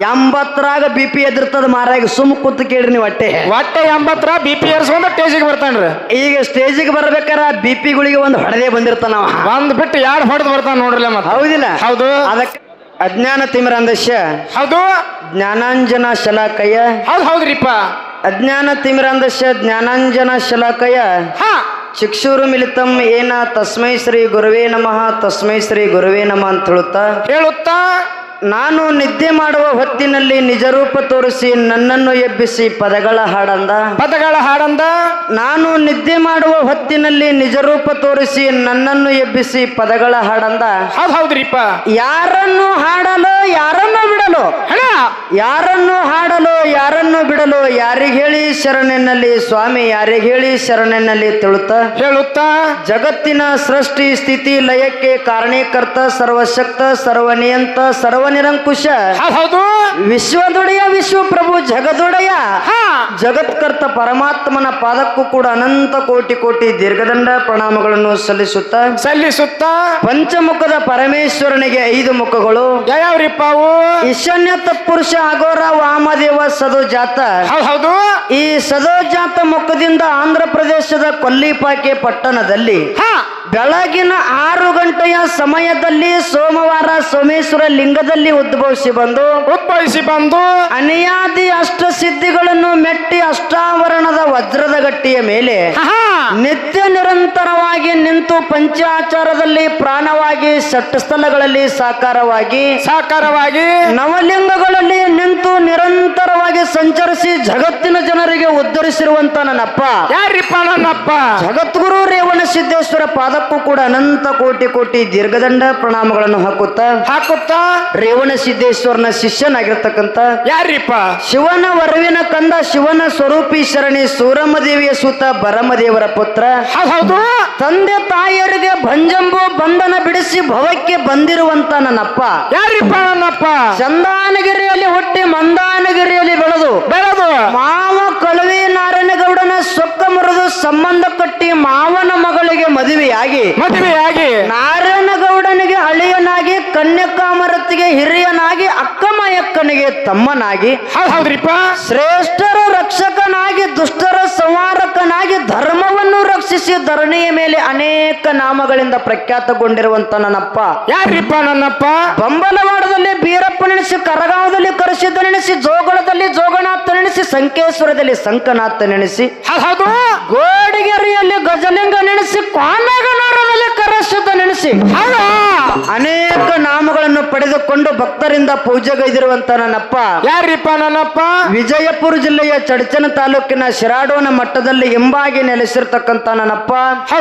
ಎಂಬತ್ತರಾಗ B P ಎದಿರ್ತದ ಮಾರಾಗ ಸುಮ್ ಕುತ್ ಕೇಳ್ರಿ ನೀವು ಹೊಟ್ಟೆ. ಒಟ್ಟೆ ಎಂಬತ್ತರ ಬಿ ಪಿ ಏರ್ಸ್ಕೊಂಡ ಸ್ಟೇಜಿಗೆ ಬರ್ತಾನ್ರಿ ಈಗ ಸ್ಟೇಜಿಗೆ ಬರ್ಬೇಕಾರ ಬಿ ಪಿ ಗುಳಿಗೆ ಒಂದು ಹೊಡೆದೇ ಬಂದಿರ್ತಾನ. ಒಂದ್ ಬಿಟ್ಟು ಎರಡು ಹೊಡೆದು ಬರ್ತಾನ ನೋಡ್ರಲ್ಲ ಮತ್ತೆ. ಹೌದಿಲ್ಲ? ಹೌದು. ಅದಕ್ಕೆ ಅಜ್ಞಾನ ತಿಮಿರಂದಶ್ಯ ಹೌದು. ಜ್ಞಾನಾಂಜನ ಶಲಾಕಯ ಹೌದು ಹೌದ್ರಿಪ್ಪ. ಅಜ್ಞಾನ ತಿಮಿರಂದಶ್ಯ ಜ್ಞಾನಾಂಜನ ಶಲಾಕಯ್ಯ. ಹಾ. ಚಿಕ್ಷೂರು ಮಿಲಿತಂ ಏನ ತಸ್ಮೈ ಶ್ರೀ ಗುರುವೇ ನಮಃ ತಸ್ಮೈ ಶ್ರೀ ಗುರುವೇ ನಮಃ ಅಂತ ಹೇಳುತ್ತಾ. ಹೇಳುತ್ತಾ ನಾನು ನಿದ್ದೆ ಮಾಡುವ ಹೊತ್ತಿನಲ್ಲಿ ನಿಜರೂಪ ತೋರಿಸಿ ನನ್ನನ್ನು ಎಬ್ಬಿಸಿ ಪದಗಳ ಹಾಡಂದ? ಪದಗಳ ಹಾಡಂದ? ನಾನು ನಿದ್ದೆ ಮಾಡುವ ಹೊತ್ತಿನಲ್ಲಿ ನಿಜರೂಪ ತೋರಿಸಿ ನನ್ನನ್ನು ಎಬ್ಬಿಸಿ ಪದಗಳ ಹಾಡಂದ? ಹೌದ್ ಹೌದ್ರಿಪ್ಪ. ಯಾರನ್ನು ಹಾಡಲು ಯಾರನ್ನು ಬಿಡಲು? ಯಾರನ್ನು ಹಾಡಲು ಯಾರನ್ನು ಬಿಡಲು ಯಾರಿಗೆ ಹೇಳಿ ಶರಣೆನ್ನಲ್ಲಿ? ಸ್ವಾಮಿ ಯಾರಿಗೆ ಹೇಳಿ ಶರಣೆನ್ನಲ್ಲಿ ತಿಳುತ್ತ? ಹೇಳುತ್ತಾ? ಜಗತ್ತಿನ ಸೃಷ್ಟಿ ಸ್ಥಿತಿ ಲಯಕ್ಕೆ ಕಾರಣೀಕರ್ತ ಸರ್ವಶಕ್ತ ಸರ್ವನಿಯಂತ ಸರ್ವನಿರಂಕುಶ ನಿರಂಕುಶ. ಹೌದು ವಿಶ್ವದೊಡೆಯ ವಿಶ್ವ ಪ್ರಭು ಜಗದೊಡೆಯ ಜಗತ್ಕರ್ತ ಪರಮಾತ್ಮನ ಪಾದಕ್ಕೂ ಕೂಡ ಅನಂತ ಕೋಟಿ ಕೋಟಿ ದೀರ್ಘದಂಡ ಪ್ರಣಾಮಗಳನ್ನು ಸಲ್ಲಿಸುತ್ತ. ಸಲ್ಲಿಸುತ್ತ. ಪಂಚಮುಖದ ಪರಮೇಶ್ವರನಿಗೆ ಐದು ಮುಖಗಳು. ಯಾವ್ಯಾವ್ರಿಪ್ಪ ಅವು? ಈಶಾನ್ಯ ತತ್ಪುರುಷ ಅಗೋರ ವಾಮದೇವ ಸದೋಜಾತ. ಹೌದ್ ಹೌದು. ಈ ಸದೋಜಾತ ಮುಖದಿಂದ ಆಂಧ್ರ ಪ್ರದೇಶದ ಕೊಲ್ಲಿಪಾಕೆ ಪಟ್ಟಣದಲ್ಲಿ ಬೆಳಗಿನ ಆರು ಗಂಟೆಯ ಸಮಯದಲ್ಲಿ ಸೋಮವಾರ ಸೋಮೇಶ್ವರ ಲಿಂಗದಲ್ಲಿ ಉದ್ಭವಿಸಿ ಬಂದು ಉದ್ಭವಿಸಿ ಬಂದು ಅನಿಯಾದಿ ಅಷ್ಟ ಸಿದ್ಧಿಗಳನ್ನು ಮೆಟ್ಟಿ ಅಷ್ಟಾವರಣದ ವಜ್ರದ ಗಟ್ಟಿಯ ಮೇಲೆ ನಿತ್ಯ ನಿರಂತರವಾಗಿ ನಿಂತು ಪಂಚಾಚಾರದಲ್ಲಿ ಪ್ರಾಣವಾಗಿ ಸ್ಥಳಗಳಲ್ಲಿ ಸಾಕಾರವಾಗಿ ಸಾಕಾರವಾಗಿ ನವಲಿಂಗಗಳಲ್ಲಿ ನಿಂತು ನಿರಂತರವಾಗಿ ಸಂಚರಿಸಿ ಜಗತ್ತಿನ ಜನರಿಗೆ ಉದ್ಧರಿಸಿರುವಂತ ನನ್ನಪ್ಪ. ಯಾರಿಪ್ಪ ನನ್ನಪ್ಪ? ಜಗದ್ಗುರು ರೇವಣ ಸಿದ್ದೇಶ್ವರ ಪಾದಕ್ಕೂ ಕೂಡ ಅನಂತ ಕೋಟಿ ಕೋಟಿ ದೀರ್ಘದಂಡ ಪ್ರಣಾಮಗಳನ್ನು ಹಾಕುತ್ತಾ ಹಾಕುತ್ತಾ? ರೇವಣ ಸಿದ್ದೇಶ್ವರನ ಶಿಷ್ಯನಾಗಿರ್ತಕ್ಕಂಥ ಯಾರಿಪ್ಪ ಶಿವನ ವರವಿನ ಕಂದ ಶಿವನ ಸ್ವರೂಪಿ ಶರಣಿ ಸೂರಮ್ಮ ದೇವಿಯ ಸುತ ಬರಮದೇವರ ಪುತ್ರ. ಹೌದ್. ತಂದೆ ತಾಯಿಯರಿಗೆ ಭಂಜಂಬು ಬಂಧನ ಬಿಡಿಸಿ ಭವಕ್ಕೆ ಬಂದಿರುವಂತ ನನ್ನಪ್ಪ. ಯಾರಿಪ್ಪ ನನ್ನಪ್ಪ? ಚಂದಾನಗಿರಿಯಲ್ಲಿ ಹುಟ್ಟಿ ಮಂದಾನಗಿರಿಯಲ್ಲಿ ಬೆಳೆದು ಬೆಳೆದು. ಮಾವ ಕಳವಿ ನಾರಾಯಣಗೌಡನ ಸೊಕ್ಕ ಮುರಿದು ಸಂಬಂಧ ಕಟ್ಟಿ ಮಗಳಿಗೆ ಮದುವೆಯಾಗಿ ಮದುವೆಯಾಗಿ ನಾರ ಕನ್ಯಕಾಮರತಿಗೆ ಹಿರಿಯನಾಗಿ ಅಕ್ಕಮಯಕ್ಕನಿಗೆ ತಮ್ಮನಾಗಿ ಹೌದ್ ಹೌದ್ರಿಪ್ಪ. ಶ್ರೇಷ್ಠರ ರಕ್ಷಕನಾಗಿ ದುಷ್ಟರ ಸಂಹಾರಕನಾಗಿ ಧರ್ಮವನ್ನು ರಕ್ಷಿಸಿ ಧರಣಿಯ ಮೇಲೆ ಅನೇಕ ನಾಮಗಳಿಂದ ಪ್ರಖ್ಯಾತಗೊಂಡಿರುವಂತ ನನ್ನಪ್ಪ. ಯಾರಿಪ್ಪ ನನ್ನಪ್ಪ? ಬಂಬಲವಾಡದಲ್ಲಿ ಬೀರಪ್ಪ ನೆನೆಸಿ ಕರಗಾವದಲ್ಲಿ ಕರೆಸಿದ ನೆನೆಸಿ ಜೋಗಳದಲ್ಲಿ ಜೋಗನಾಥ ನೆನೆಸಿ ಸಂಕೇಶ್ವರದಲ್ಲಿ ಸಂಕನಾಥ ನೆನೆಸಿ ಹೌದ್ ಹೌದು. ಗೋಡಿಗೆರೆಯಲ್ಲಿ ಗಜಲಿಂಗ ನೆನೆಸಿ ಕ್ವಾನಗನೂರದಲ್ಲಿ ಕರೆಸಿದ್ದ ನೆನೆಸಿ. ಹೌದಾ? ಅನೇಕ ನಾಮಗಳನ್ನು ಪಡೆದುಕೊಂಡು ಭಕ್ತರಿಂದ ಪೂಜೆಗೈದಿರುವಂತ ನನ್ನಪ್ಪ. ಯಾರಿಪ್ಪ ನನ್ನಪ್ಪ? ವಿಜಯಪುರ ಜಿಲ್ಲೆಯ ಚಡಚನ ತಾಲೂಕಿನ ಶಿರಾಡೋನ ಮಟ್ಟದಲ್ಲಿ ಎಂಬಾಗಿ ನೆಲೆಸಿರ್ತಕ್ಕಂತ ನನ್ನಪ್ಪ.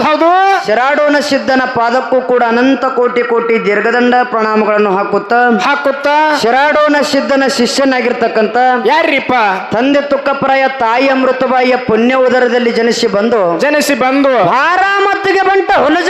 ಹೌದ್ ಶಿರಾಡೋನ ಸಿದ್ಧನ ಪಾದಕ್ಕೂ ಕೂಡ ಅನಂತ ಕೋಟಿ ಕೋಟಿ ದೀರ್ಘದಂಡ ಪ್ರಣಾಮಗಳನ್ನು ಹಾಕುತ್ತ. ಹಾಕುತ್ತ. ಶಿರಾಡೋನ ಸಿದ್ಧನ ಶಿಷ್ಯನಾಗಿರ್ತಕ್ಕಂತ. ಯಾರಿಪ್ಪ? ತಂದೆ ತುಕ್ಕಪ್ರಾಯ ತಾಯಿ ಅಮೃತಬಾಯಿಯ ಪುಣ್ಯ ಉದರದಲ್ಲಿ ಜನಿಸಿ ಬಂದು. ಜನಿಸಿ ಬಂದು. ಆರಾಮತ್ತಿಗೆ ಬಂಟ ಹುಲಿ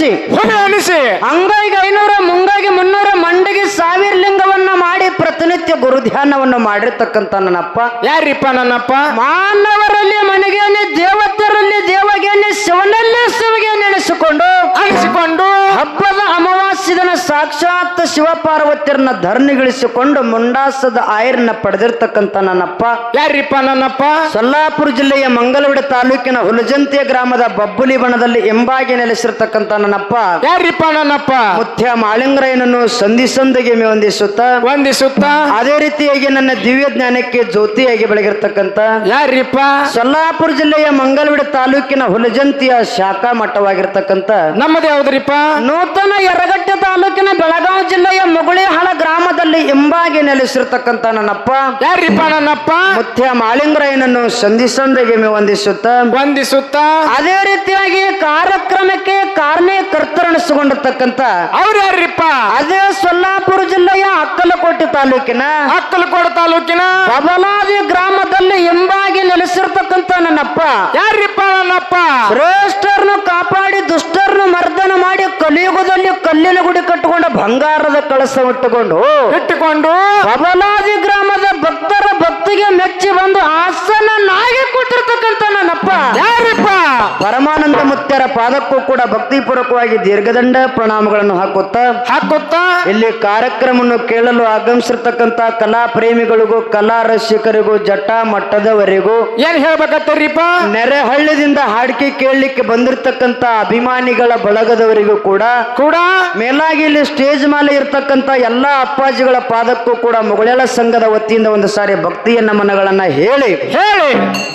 ಅನಿಸಿ. ಹೊಣೆ ಅನಿಸಿ. ಅಂಗೈಗೆ ಐನೂರ ಮುಂಗೈಗೆ ಮುನ್ನೂರ ಮಂಡಿಗೆ ಸಾವಿರ ಲಿಂಗವನ್ನ ಮಾಡಿ ಪ್ರತಿನಿತ್ಯ ಗುರು ಧ್ಯಾನವನ್ನು ಮಾಡಿರ್ತಕ್ಕಂಥ ನನ್ನಪ್ಪ. ಯಾರಿಪ್ಪ ನನ್ನಪ್ಪ? ಮಾನವರಲ್ಲಿ ಮನೆಗೇನೆ ದೇವತರಲ್ಲಿ ದೇವಗೇನೆ ಶಿವನಲ್ಲೇ ಶಿವಗೆ ನೆನೆಸಿಕೊಂಡು ಅನಿಸಿಕೊಂಡು ಹಬ್ಬದ ಅಮಾವಾಸ್ಯ ದಿನ ಸಾಕ್ಷಾತ್ ಶಿವಪಾರ್ವತಿಯರನ್ನ ಧರಣಿಗಳಿಸಿಕೊಂಡು ಮುಂಡಾಸದ ಆಯರನ್ನ ಪಡೆದಿರ್ತಕ್ಕಂಥ ನನ್ನಪ್ಪ. ಯಾರಿಪ್ಪ ನನ್ನಪ್ಪ? ಸೊಲ್ಲಾಪುರ ಜಿಲ್ಲೆಯ ಮಂಗಲವಿಡ ತಾಲೂಕಿನ ಹುಲಜಂತಿಯ ಗ್ರಾಮದ ಬಬ್ಬುಲಿ ಬಣದಲ್ಲಿ ಎಂಬಾಗಿ ನೆಲೆಸಿರ್ತಕ್ಕಂಥ ನನ್ನಪ್ಪ. ಯಾರಿಪ್ಪ ನನ್ನಪ್ಪ? ಮುತ್ಯ ಮಾಳಿಂಗರಾಯನನ್ನು ಸಂಧಿ ಸಂಧಿಗೆ ವಂದಿಸುತ್ತಾ ವಂದಿಸುತ್ತ. ಅದೇ ರೀತಿಯಾಗಿ ನನ್ನ ದಿವ್ಯ ಜ್ಞಾನಕ್ಕೆ ಜ್ಯೋತಿಯಾಗಿ ಬೆಳಗಿರ್ತಕ್ಕಂತ ಯಾರಿಪ್ಪ? ಸೊಲ್ಲಾಪುರ ಜಿಲ್ಲೆಯ ಮಂಗಲವಿಡ ತಾಲೂಕಿನ ಹುಲಜಂತಿಯ ಶಾಖಾ ಮಠವಾಗಿರ್ತಕ್ಕಂಥ. ನಮ್ಮದ್ಯಾವುದ್ರಿಪ್ಪ ನೂತನ ಯರಗಟ್ಟೆ ತಾಲೂಕಿನ ಬೆಳಗಾವಿ ಜಿಲ್ಲೆಯ ಮುಗುಳಿಹಾಳ ಗ್ರಾಮದಲ್ಲಿ ಎಂಬಾಗಿ ನೆಲೆಸಿರ್ತಕ್ಕಂಥ ನನ್ನಪ್ಪ. ಯಾರಿಪ್ಪ ನನ್ನಪ್ಪ? ಮುಖ್ಯ ಮಾಳಿಂಗರಾಯನನ್ನು ಸಂಧಿ ವಂದಿಸುತ್ತ. ವಂದಿಸುತ್ತಾ. ಅದೇ ರೀತಿಯಾಗಿ ಕಾರ್ಯಕ್ರಮಕ್ಕೆ ಕಾರಣೀಕರ್ತರಣಿಸಿಕೊಂಡಿರ್ತಕ್ಕಂಥ ಅವ್ರ ಯಾರಿಪ್ಪ? ಅದೇ ಸೊಲ್ಲಾಪುರ ಜಿಲ್ಲೆಯ ಅಕ್ಕಲಕೋಟೆ ತಾಲೂಕಿನ. ಅಕ್ಕಲಕೋಟೆ ತಾಲೂಕಿನ. ಬಬಲಾದಿ ಗ್ರಾಮದಲ್ಲಿ ಎಂಬಾಗಿ ನೆಲೆಸಿರ್ತಕ್ಕಂತ ನನ್ನಪ್ಪ. ಯಾರಿಪ್ಪ ನನ್ನಪ್ಪ? ಶ್ರೇಷ್ಠರನ್ನು ಕಾಪಾಡಿ ದುಷ್ಟರನ್ನು ಕಲಿಯುಗದಲ್ಲಿ ಕಲ್ಲಿನ ಗುಡಿ ಕಟ್ಟಿಕೊಂಡು ಬಂಗಾರದ ಕಳಸ ಇಟ್ಟುಕೊಂಡು ಇಟ್ಟುಕೊಂಡು ಬಬಲಾದಿ ಗ್ರಾಮದ ಭಕ್ತರ ಭಕ್ತಿಗೆ ಮೆಚ್ಚಿ ಬಂದು ಆಸನನಾಗಿ ಕೊಟ್ಟಿರ್ತಕ್ಕಂಥ ನನ್ನಪ್ಪ ಯಾರಪ್ಪ? ಪರಮಾನಂದ ಮುತ್ಯರ ಪಾದಕ್ಕೂ ಕೂಡ ಭಕ್ತಿಪೂರ್ವಕವಾಗಿ ದೀರ್ಘದಂಡ ಪ್ರಣಾಮಗಳನ್ನು ಹಾಕುತ್ತಾ ಹಾಕುತ್ತಾ? ಇಲ್ಲಿ ಕಾರ್ಯಕ್ರಮವನ್ನು ಕೇಳಲು ಆಗಮಿಸಿರ್ತಕ್ಕಂಥ ಕಲಾ ಪ್ರೇಮಿಗಳಿಗೂ ಕಲಾ ರಸಿಕರಿಗೂ ಜಟ ಮಟ್ಟದವರೆಗೂ ಏನ್ ಹೇಳ್ಬೇಕತ್ತರಿಪ್ಪ ನೆರೆಹಳ್ಳಿದಿಂದ ಹಾಡಿಕೆ ಕೇಳಲಿಕ್ಕೆ ಬಂದಿರತಕ್ಕಂತ ಅಭಿಮಾನಿಗಳ ಬಳಗದವರಿಗೂ ಕೂಡ ಕೂಡ? ಮೇಲಾಗಿ ಇಲ್ಲಿ ಸ್ಟೇಜ್ ಮೇಲೆ ಇರ್ತಕ್ಕಂತ ಎಲ್ಲಾ ಅಪ್ಪಾಜಿಗಳ ಪಾದಕ್ಕೂ ಕೂಡ ಮೊಗಳೆಲ್ಲ ಸಂಘದ ವತಿಯಿಂದ ಒಂದು ಸಾರಿ ಭಕ್ತಿಯ ನಮನಗಳನ್ನ ಹೇಳಿ. ಹೇಳಿ.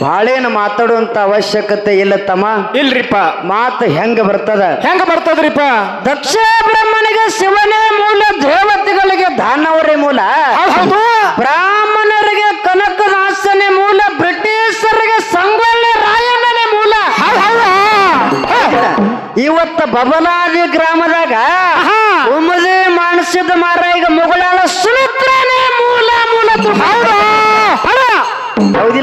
ಬಾಳೇನು ಮಾತಾಡುವಂತ ಅವಶ್ಯಕತೆ ಇಲ್ಲ ತಮ್ಮ. ಇಲ್ರಿಪ್ಪ. ಮಾತು ಹೆಂಗ ಬರ್ತದ? ಹೆಂಗ ಬರ್ತದ್ರಿಪ್ಪ? ದಕ್ಷ ಬ್ರಹ್ಮನಿಗೆ ಶಿವನೇ ಮೂಲ ದೇವತೆಗಳಿಗೆ ದಾನವರೇ ಮೂಲ. ಬ್ರಾಹ್ಮಣರಿಗೆ ಬ್ರಾಹ್ಮಣರಿಗೆ ಕನಕದಾಸನೇ ಮೂಲ ಬ್ರಿಟಿಷರಿಗೆ ಸಂಗೊಳ್ಳಿ ರಾಯಣ್ಣನೇ ಮೂಲ? ಇವತ್ತ ಬಬಲಾದಿ ಗ್ರಾಮದಾಗ ಉಮದೇ ಮಾನಸಿದ ಮಾರ ಈಗ ಮುಗಳಾಳ ಸುಮಿತ್ರನೇ ಮೂಲ ಮೂಲ.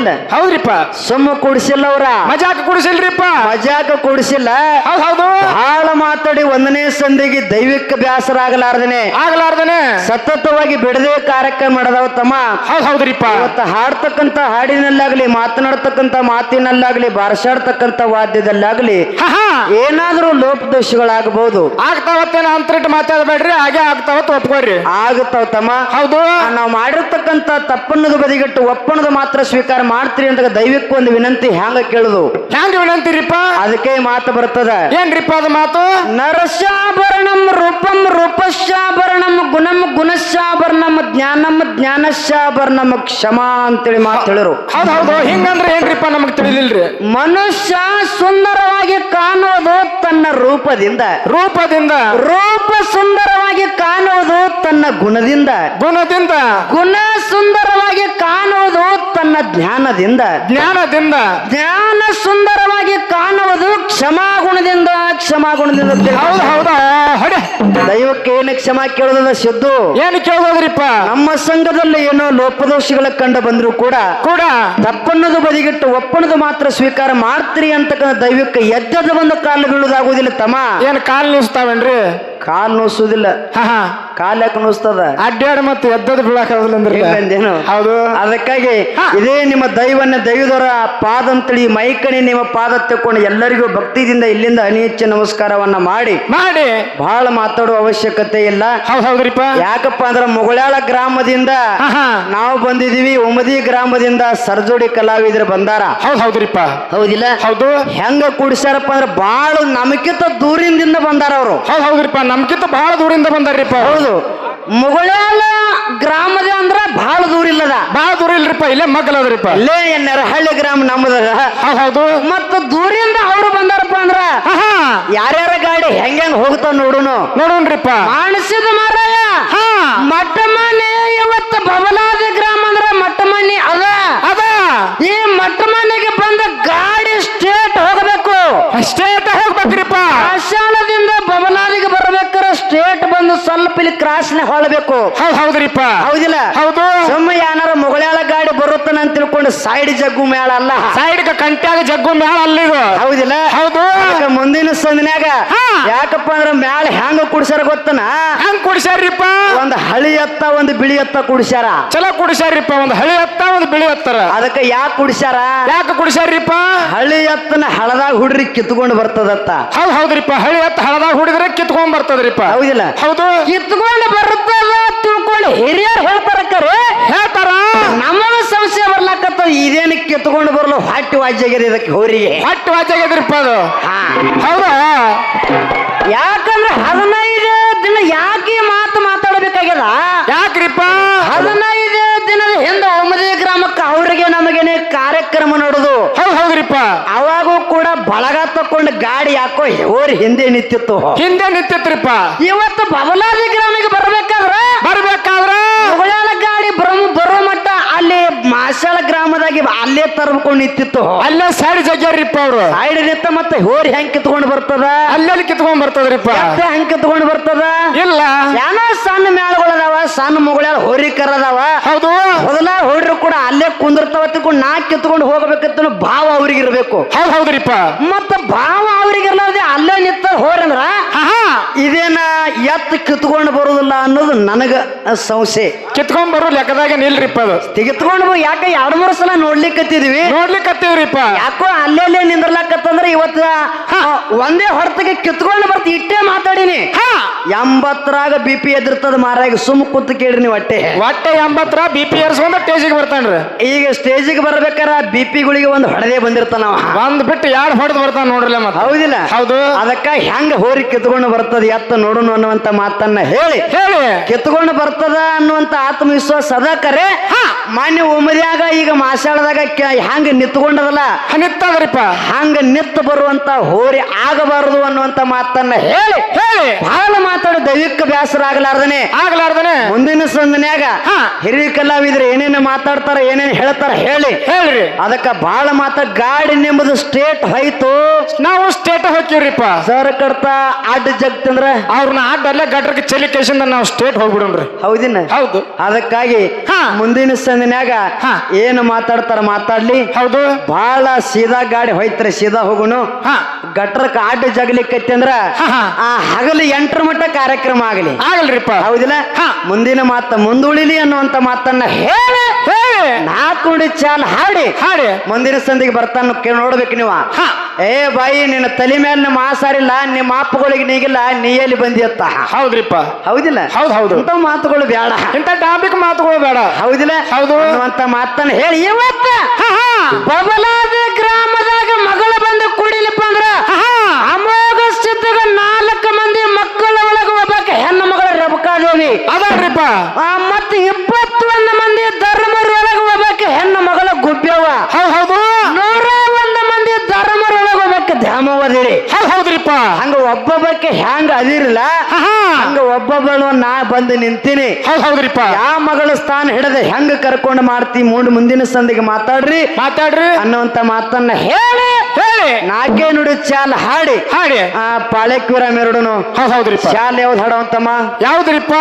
ಹೌದಿಲ್ಲ ಹೌದ್ರಿಪ್ಪ. ಸುಮ್ಮ ಕೂಡಿಸಿಲ್ಲ ಅವ್ರ. ಮಜಾಕ ಕೊಡಿಸಿಲ್ರಿಪ್ಪ. ಮಜಾಕ ಕೂಡಿಸಿಲ್ಲ. ಹೌದ್ ಹೌದು. ಬಹಳ ಮಾತಾಡಿ ಒಂದನೇ ಸಂದಿಗೆ ದೈವಿಕ ಬ್ಯಾಸರ ಆಗಲಾರ್ದನೆ. ಆಗಲಾರ್ದನೆ ಸತತವಾಗಿ ಬಿಡದೆ ಕಾರ್ಯಕ್ರಮ ಮಾಡದವ ತಮ್ಮ. ಹೌದ್ ಹೌದ್ರಿಪ್ಪ. ಇವತ್ತು ಹಾಡ್ತಕ್ಕಂತ ಹಾಡಿನಲ್ಲಾಗ್ಲಿ ಮಾತನಾಡ್ತಕ್ಕಂತ ಮಾತಿನಲ್ಲಾಗ್ಲಿ ಬಾರಸಾಡ್ತಕ್ಕಂತ ವಾದ್ಯದಲ್ಲಾಗ್ಲಿ ಹಾ ಲೋಪ ದೋಷಗಳಾಗಬಹುದು ಲೋಪದೋಷಗಳಾಗಬಹುದು ಆಗ್ತಾವತ್ತೇನ ಅಂತರಿಟ್ಟು ಮಾತಾಡಬೇಡ್ರಿ ಹಾಗೆ ಆಗ್ತಾವತ್ ಒಪ್ಕೊಳ್ರಿ. ಆಗುತ್ತಾವ ತಮ್ಮ. ಹೌದು. ನಾವು ಮಾಡಿರ್ತಕ್ಕಂತ ತಪ್ಪನ್ನದು ಬದಿಗಟ್ಟು ಒಪ್ಪಣದ ಮಾತ್ರ ಸ್ವೀಕಾರ ಮಾಡ್ತೀರಿ ಅಂತ ದೈವಕ್ಕೂ ಒಂದು ವಿನಂತಿ ಹ್ಯಾಂಗ ಕೇಳುದು? ಹ್ಯಾಂಗ ವಿನಂತಿರಿಪ್ಪ? ಅದಕ್ಕೆ ಮಾತು ಬರ್ತದ. ಏನ್ರಿಪ್ಪ ಅದು ಮಾತು? ನರಸಾಭರಣಂ ರೂಪಂ ರೂಪಶ್ಯಾಭರಣಂ ಗುಣಂ ಗುಣಶ್ಯಾಭರಣಂ ಜ್ಞಾನಂ ಜ್ಞಾನಶ್ಯಾಭರಣಂ ಕ್ಷಮಾ ಅಂತೇಳಿ ಮಾತು ಹೇಳಿರು ಹೌದ್ ಹೌದು. ಹಿಂಗಂದ್ರೆ ಏನ್ರಿಪ್ಪ ನಮಗ್ ತಿಳಿಲಿಲ್ರಿ? ಮನುಷ್ಯ ಸುಂದರವಾಗಿ ಕಾಣುವುದು ತನ್ನ ರೂಪದಿಂದ. ರೂಪದಿಂದ. ರೂಪ ಸುಂದರವಾಗಿ ಕಾಣುವುದು ತನ್ನ ಗುಣದಿಂದ. ಗುಣದಿಂದ. ಗುಣ ಸುಂದರವಾಗಿ ಕಾಣುವುದು ಜ್ಞಾನದಿಂದ ಜ್ಞಾನದಿಂದ ಜ್ಞಾನ ಸುಂದರವಾಗಿ ಕಾಣುವುದು ಕ್ಷಮಾಗುಣದಿಂದ ಕ್ಷಮಾಗುಣದಿಂದ ಹೌದು ಹೌದಾ. ಹಡೆ ದೈವಕ್ಕೆ ಏನು ಕ್ಷಮಾ ಕೇಳೋದಲ್ಲ ಸಿದ್ದು? ಏನು ಕೇಳೋದ್ರಿಪ್ಪ ನಮ್ಮ ಸಂಘದಲ್ಲಿ ಏನೋ ಲೋಪದೋಷಗಳ ಕಂಡು ಬಂದ್ರು ಕೂಡ ಕೂಡ ತಪ್ಪನ್ನದು ಬದಿಗಿಟ್ಟು ಒಪ್ಪನದು ಮಾತ್ರ ಸ್ವೀಕಾರ ಮಾಡ್ತೀರಿ ಅಂತಕ್ಕಂಥ ದೈವಕ್ಕೆ ಎದ್ದದ ಒಂದು ಕಾಲು ಬೀಳುವುದಾಗುವುದಿಲ್ಲ ತಮ್ಮ. ಏನು ಕಾಲು ನಿಲ್ಸ್ತಾವೇನ್ರಿ? ಕಾಲ್ ನೋಸುದಿಲ್ಲ. ಹಾ ಹಾ. ಕಾಲ್ ಯಾಕೆ ನೋಸ್ತದ? ಅಡ್ಡಾಡ ಮತ್ತು ಎದ್ದದ ಹಿಂಗಂದೇನು? ಹೌದು. ಅದಕ್ಕಾಗಿ. ಇದೇ ನಿಮ್ಮ ದೈವನ್ನ ದೈವದವರ ಪಾದ ಅಂತೇಳಿ ಮೈಕಣಿ ನಿಮ್ಮ ಪಾದ ತಕ್ಕೊಂಡು ಎಲ್ಲರಿಗೂ ಭಕ್ತಿದಿಂದ ಇಲ್ಲಿಂದ ಅನಿಯಚ್ಚ ನಮಸ್ಕಾರವನ್ನ ಮಾಡಿ. ಮಾಡಿ. ಬಹಳ ಮಾತಾಡುವ ಅವಶ್ಯಕತೆ ಇಲ್ಲ. ಹೌದ್ ಹೌದ್ರಿಪ್ಪ. ಯಾಕಪ್ಪ ಅಂದ್ರ ಮೊಗಳಾಳ ಗ್ರಾಮದಿಂದ ನಾವು ಬಂದಿದೀವಿ ಉಮದಿ ಗ್ರಾಮದಿಂದ ಸರ್ಜೋಡಿ ಕಲಾವಿದರು ಬಂದಾರ. ಹೌದ್ ಹೌದ್ರಿಪ್ಪ. ಹೌದಿಲ್ಲ? ಹೌದು. ಹೆಂಗ ಕುಡಿಸ್ಯಾರಪ್ಪ ಅಂದ್ರೆ ಬಹಳ ನಮಕಿಂತ ದೂರಿಂದ ಬಂದಾರ ಅವರು. ಹೌದ್ ಹೌದ್ರಿಪ್ಪ. ನಮ್ಕಿಂತ ಬಹಳ ದೂರಿಂದ ಬಂದಾರ್ರಿಪ್ಪ. ಹೌದು. ಮುಗಳಾಳ ಗ್ರಾಮದ ಅಂದ್ರ ಬಹಳ ದೂರ ಇಲ್ಲದ. ಬಹಳ ದೂರ ಇಲ್ರಿಪ್ಪ ಇಲ್ಲೇ ಮಗ್ಗಲ್ ಅದ್ರಿಪ್ಪ. ಇಲ್ಲೇ ಹಳ್ಳಿ ಗ್ರಾಮ ನಮ್ಮದ ಹೌದ್. ಮತ್ತ ದೂರಿಂದ ಅವ್ರು ಬಂದಾರಪ್ಪ ಅಂದ್ರ ಯಾರ್ಯಾರ ಗಾಡಿ ಹೆಂಗ್ ಹೆಂಗ್ ಹೋಗ್ತಾವ ನೋಡುನು. ನೋಡೋಣ್ರಿಪ್ಪ ಮಾನಸಿದ ಮಾರಾಯ ಹಾ. ಮಠ ಮನೆ ಇವತ್ತು ಬಬಲಾದಿ ಗ್ರಾಮ ಅಂದ್ರ ಮಠ ಮನೆ ಅದ. ಅದ. ಈ ಮಠ ಮನೆಗೆ ಬಂದ ಗಾಡಿ ಸ್ಟೇಟ್ ಹೋಗಬೇಕು ಸ್ಟೇಟ್ ಹೋಗ್ಬೇಕ್ರಿಪ್ಪ ಆಶಾಲದಿಂದ ಬಬಲಾದಿಗೆ ಬರ್ಬೇಕಾರೆ ಸ್ಟೇಟ್ ಬಂದು ಸ್ವಲ್ಪ ಇಲ್ಲಿ ಕ್ರಾಸ್ನ ಹೊಳಬೇಕು ಹೌದ್ ಹೌದ್ರಿಪ್ಪ. ಹೌದಿಲ್ಲ? ಹೌದು. ಸುಮ್ಮ ಏನಾರ ಮೊಗಳಾಳ ಗಾಡಿ ಬರುತ್ತಾನ ಅಂತ ತಿಳ್ಕೊಂಡು ಸೈಡ್ ಜಗ್ಗು ಮೇಳ ಅಲ್ಲ. ಸೈಡ್ ಕಂಟ್ಯಾಗ ಜಗ್ಗು ಮೇಳ ಅಲ್ಲಿದು ಹೌದಿಲ್ಲ? ಹೌದು. ಅದಕ್ಕ ಮುಂದಿನ ಸಂದಿನ್ಯಾಗ ಹಾ. ಯಾಕಪ್ಪ ಅಂದ್ರ ಮ್ಯಾಲ ಹೆಂಗ ಕುಡಿಸ್ಯಾರ ಗೊತ್ತನ? ಹಂಗ್ ಕುಡಿಸ್ಯಾರ್ರಿಪ್ಪ ಒಂದ್ ಹಳಿ ಎತ್ತ ಒಂದ್ ಬಿಳಿ ಎತ್ತ ಕುಡಿಸ್ಯಾರ. ಚಲೋ ಕುಡಿಸ್ಯಾರ್ರಿಪ್ಪ ಒಂದ್ ಹಳಿ ಎತ್ತ ಒಂದ್ ಬಿಳಿ ಎತ್ತರ. ಅದಕ್ಕ ಯಾಕೆ ಕುಡಿಸ್ಯಾರ? ಯಾಕೆ ಕುಡಿಸ್ಯಾರ್ರಿಪ್ಪ ಹಳಿ ಎತ್ತನ ಹಳದಾಗ ಹುಡ್ರಿ ಕಿತ್ಕೊಂಡು ಬರ್ತದತ್ತ. ಹೌದ್ ಹೌದ್ರಿಪ್ಪ. ಹಳಿ ಎತ್ತ ಹಳದಾಗ ಹುಡಿದ್ರೆ ಕಿತ್ಕೊಂಡ್ ಬರ್ತದ್ರಿಪ್ಪ. ಹೌದಿಲ್ಲ? ಹೌದು. ಕಿತ್ಕೊಂಡು ಬರುತ್ತಲ್ಲ ತಿಳ್ಕೊಂಡು ಹಿರಿಯರು ಹೇಳ್ತಾರ ಕರೆ. ಹೇಳ್ತಾರ? ನಮಗ ಸಮಸ್ಯೆ ಬರ್ಲಾಕತ್ತ ಇದೇನು ಕಿತ್ಕೊಂಡು ಬರಲು? ಹಟ್ಟಿ ವಾಜ್ಯಾಗಿದೆ ಇದಕ್ಕೆ ಹೋರಿಗೆ. ಹೊಟ್ಟು ವಾಚಾಗ್ಯದ್ರಿಪ್ಪ ಅದು? ಹೌದಾ? ಯಾಕಂದ್ರೆ ಹದಿನೈದು ದಿನ ಯಾಕೆ ಮಾತು ಮಾತಾಡಬೇಕಾಗ್ಯದ? ಯಾಕ್ರಿಪ್ಪ? ಹದಿನೈದು ದಿನದ ಹಿಂದೆ ಒಮ್ಮದಿ ಗ್ರಾಮಕ್ಕೆ ಅವರಿಗೆ ನಮಗೇನೆ ಕಾರ್ಯಕ್ರಮ ನೋಡುದು ಹೌದ್ ಹೌದ್ರಿಪ್ಪ ಅವಾಗೂ ಕೂಡ ಬಳಗ ತಕ್ಕೊಂಡ ಗಾಡಿ ಯಾಕೋ ಹೋರಿ ಹಿಂದೆ ನಿಂತಿತ್ತು. ಹಿಂದೆ ನಿಂತಿತ್ರಿಪ್ಪ. ಇವತ್ತು ಬಬಲಾದಿ ಗ್ರಾಮಿಗೆ ಬರ್ಬೇಕಾದ್ರ ಬರ್ಬೇಕಾದ್ರ ಮುಗಳಾಳ ಗಾಡಿ ಬ್ರಹ್ಮ ಬರೋ ಮಟ್ಟ ಅಲ್ಲಿ ಮಾಸಾಳ ಗ್ರಾಮದಾಗಿ ಅಲ್ಲೇ ತರ್ಬಕೊಂಡು ನಿಂತಿತ್ತು. ಅಲ್ಲೇ ಸೈಡ್ ಜಗ್ಗ್ಯಾರ್ರಿಪ್ಪ ಅವ್ರು. ಸೈಡ್ ನಿಂತ ಮತ್ತೆ ಹೋರಿ ಹೆಂಗ್ ಕಿತ್ಕೊಂಡು ಬರ್ತದ? ಅಲ್ಲಲ್ಲಿ ಕಿತ್ಕೊಂಡ್ ಬರ್ತದ್ರಿಪ್ಪ. ಹೆಂಗ್ ಕಿತ್ಕೊಂಡು ಬರ್ತದ? ಇಲ್ಲ. ಏನೋ ಸಣ್ಣ ಮೇಳಗಳದಾವ ಸಣ್ಣ ಮಗಳ ಹೋರಿ ಕರದಾವ. ಹೌದು. ಮೊದಲ ಹೋಡ್ರು ಕೂಡ ಅಲ್ಲೇ ಕುಂದಿರ್ತಾವ ತಿಳ್ಕೊಂಡು ನಾ ಕಿತ್ಕೊಂಡು ಹೋಗ್ಬೇಕಂತ ಭಾವ ಅವ್ರಿಗೆ ಇರ್ಬೇಕು ಹೌದ್ ಹೌದ್ರಿಪ್ಪ. ಮತ್ತ ಭಾವ ಅವ್ರಿಗೆ ಇರ್ಲಾರ್ದೆ ಅಲ್ಲೇ ನಿಂತ ಹೋರಂದ್ರ ಇದೇನ ಎತ್ತು ಕಿತ್ಕೊಂಡು ಬರುದಿಲ್ಲ ಅನ್ನೋದು ನನಗ ಸಂಶಯ. ಕಿತ್ಕೊಂಡ್ ಬರೋ ಲೆಕ್ಕದಾಗ ನಿಲ್ರಿಪ್ಪ ಅದು. ತೆಗೆತ್ಕೊಂಡು ಯಾಕ ಯಾಕೆ ಎರಡು ಮೂರು ಸಲ ನೋಡ್ಲಿಕ್ಕತ್ತಿದ್ವಿ ನೋಡ್ಲಿಕ್ಕತ್ತೀವ್ರಿಪ್ಪ ಯಾಕೋ ಅಲ್ಲೇ ನಿಂದ್ರಲಕ್ಕತ್ತಂದ್ರ ಇವತ್ತ ಆ, ಒಂದೇ ಹೊರತಿಗೆ ಕಿತ್ಕೊಂಡು ಬರ್ತಿ ಇಟ್ಟೇ ಮಾತಾಡಿನಿ. ಹಾ. ಎಂಬತ್ತರಾಗ ಬಿ ಪಿ ಎದಿರ್ತದ ಮಾರಾಗ ಸುಮ್ ಕುತ್ ಕೇಳಿ ನೀವು ಹೊಟ್ಟೆ. ಒಟ್ಟೆ ಎಂಬತ್ತರ ಬಿ ಪಿ ಏರ್ಸ್ಕೊಂಡ ಸ್ಟೇಜಿಗೆ ಬರ್ತಾನ್ರಿ. ಈಗ ಸ್ಟೇಜಿಗೆ ಬರ್ಬೇಕಾರ ಬಿ ಪಿ ಗಳಿಗೆ ಒಂದು ಹೊಡೆದೇ ಬಂದಿರ್ತಾನ. ಒಂದ್ ಬಿಟ್ಟು ಎರಡು ಹೊಡೆದು ಬರ್ತಾನ ನೋಡ್ರಲ್ಲ ಮತ್ತೆ. ಹೌದಿಲ್ಲ? ಹೌದು. ಅದಕ್ಕ ಹೆಂಗ ಹೋರಿ ಕಿತ್ಕೊಂಡು ಬರ್ತದ ಎತ್ತ ನೋಡೋಣ ಅನ್ನುವಂತ ಮಾತನ್ನ ಹೇಳಿ ಹೇಳಿ. ಕಿತ್ಕೊಂಡು ಬರ್ತದ ಅನ್ನುವಂತ ಆತ್ಮವಿಶ್ವಾಸ ಅದ ಕರೆ ಮಾನ್ಯ ಒಮ್ಮದ್ಯಾಗ ಈಗ ಮಾಸಾಳದಾಗ ಹಂಗ ನಿತ್ಕೊಂಡದಲ್ಲ? ನಿತ್ತದ್ರಿಪ್ಪ ಹಂಗ ನಿತ್ ಬರುವಂತ ಹೋರಿ ಆಗಬಾರದು ಅನ್ನುವಂತ ಮಾತನ್ನ ಹೇಳಿ. ಹೇಳಿ. ಬಹಳ ಮಾತಾಡ ದೈವಿಕ ಬ್ಯಾಸರ ಆಗಲಾರ್ದನೆ. ಆಗ್ಲಾರ್ದನೆ ಮುಂದಿನ ಸಂದನ್ಯಾಗ. ಹಿರಿಯ ಕಲಾವಿದ್ರೆ ಏನೇನು ಮಾತಾಡ್ತಾರ ಏನೇನು ಹೇಳ್ತಾರ ಹೇಳಿ. ಹೇಳ್ರಿ. ಅದಕ್ಕ ಬಹಳ ಮಾತ ಗಾಡಿ ನಿಮ್ಮದು ಸ್ಟೇಟ್ ಹೋಯ್ತು. ನಾವು ಸ್ಟೇಟ್ ಹೋಗ್ತೀವ್ರಿಪ್ಪ ಸರ್ ಕಡ್ತಾ ಅಡ್ಡ ಜಗ್ತಂದ್ರ ಅವ್ರನ್ನ ಅಡ್ಡಲ್ಲೇ ಗಟ್ರಕ್ಕೆ ಚಲಿ ಕೇಸಿಂದ ನಾವು ಸ್ಟೇಟ್ ಹೋಗ್ಬಿಡೋಣ್ರಿ. ಹೌದಿನ ಹೌದು. ಅದಕ್ಕಾಗಿ ಹಾ. ಮುಂದಿನ ಸಂದಿನ್ಯಾಗ ಹಾ. ಏನು ಮಾತಾಡ್ತಾರ ಮಾತಾಡ್ಲಿ. ಹೌದು. ಬಹಳ ಸೀದಾ ಗಾಡಿ ಹೋಯ್ತ್ರಿ ಸೀದಾ ಹೋಗುನು. ಹಾ. ಗಟ್ರಕ್ಕೆ ಆಟ ಜಗಲಿಕ್ಕೈತಿ ಅಂದ್ರ. ಆ ಹಗಲು ಎಂಟರ ಮಟ್ಟ ಕಾರ್ಯಕ್ರಮ ಆಗಲಿ. ಆಗಲ್ರಿಪ್ಪ. ಹೌದಿಲ್ಲ? ಹಾ. ಮುಂದಿನ ಮಾತ ಮುಂದುಳಿಲಿ ಅನ್ನುವಂತ ಮಾತನ್ನ ಹೇಳಿ. ನಾಲ್ಕು ಕುಡಿ ಚಾಲ್ ಹಾಡಿ. ಹಾಡಿ. ಮುಂದಿನ ಸಂದಿಗೆ ಬರ್ತಾನ ಕೇ ನೋಡ್ಬೇಕು ನೀವ. ಹಾ. ಏ ಬಾಯಿ ನಿನ್ನ ತಲೆ ಮೇಲೆ ಮಾಸಾರಿಲ್ಲ ನಿಮ್ಮ ಅಪ್ಪಗಳಿಗೆ ನೀಗಿಲ್ಲ ನೀ ಎಲ್ಲಿ ಬಂದಿಯತ್ತ? ಹೌದ್ರಿಪ್ಪ. ಹೌದಿಲ್ಲ? ಹೌದ್ ಹೌದು. ಇಂಥ ಮಾತುಗಳು ಬೇಡ. ಇಂಥ ಟಾಪಿಕ್ ಮಾತುಗಳು ಬೇಡ. ಹೌದಿಲ್ಲ? ಹೌದು. ಅಂತ ಮಾತನ್ನ ಹೇಳಿ. ಇವತ್ತ ಬಬಲಾದ ಗ್ರಾಮದಾಗ ಮಗಳ ಬಂದು ಕುಡಿಲಪ್ಪ ಅಂದ್ರ ಅಮೋಘ ಸ್ಥಿತಿಗ ನಾಲ್ಕು ಮಂದಿ ಮಕ್ಕಳ ಒಳಗ ಒಬ್ಬಾಕ ಹೆಣ್ಣು ಮಗಳ ರಬಕಾದೇವಿ ಅದಲ್ರಿಪ್ಪ. ಆ, ಮತ್ತೆ ಇಪ್ಪತ್ತೊಂದು ಮಂದಿ ಧರ್ಮರೊಳಗ ಒಬ್ಬಾಕೆ ಹೆಣ್ಣು ಮಗಳ ಗುಬ್ಬ್ಯವ ಹೌದ್ ಹೌದು ನೂರ ಒಂದು ಮಂದಿ ಧರ್ಮರೊಳಗ ಒಬ್ಬಾಕೆ ಧ್ಯಾಮವದಿರಿ ಹೌದ್ರಿಪ್ಪ ಹಂಗ ಒಬ್ಬೊಬ್ಬಕ್ಕೆ ಹ್ಯಾಂಗ ಅದಿರಲ್ಲ ಹಂಗ ಒಬ್ಬೊಬ್ಬಳು ನಾ ಬಂದು ನಿಂತೀನಿ. ಹೌದ್ ಹೌದ್ರಿಪ್ಪ. ಯಾವ ಮಗಳ ಸ್ಥಾನ ಹಿಡದೆ ಹೆಂಗ ಕರ್ಕೊಂಡು ಮಾಡ್ತಿ ಮೂಡ್ ಮುಂದಿನ ಸಂದಿಗೆ ಮಾತಾಡ್ರಿ. ಮಾತಾಡ್ರಿ. ಅನ್ನುವಂತ ಮಾತನ್ನ ಹೇಳಿ. ಹೇಳಿ. ನಾಲ್ಕೇ ನುಡಿ ಚಾಲ್ ಹಾಡಿ. ಹಾಡಿ. ಆ ಪಾಳೆಕ್ವರ ಮೆರಡುನು ಹೌದ್ ಹೌದ್ರಿಪ್ಪ. ಶಾಲೆ ಯಾವ್ದು ಹಾಡುವಂತಮ್ಮ ಯಾವ್ದ್ರಿಪ್ಪ?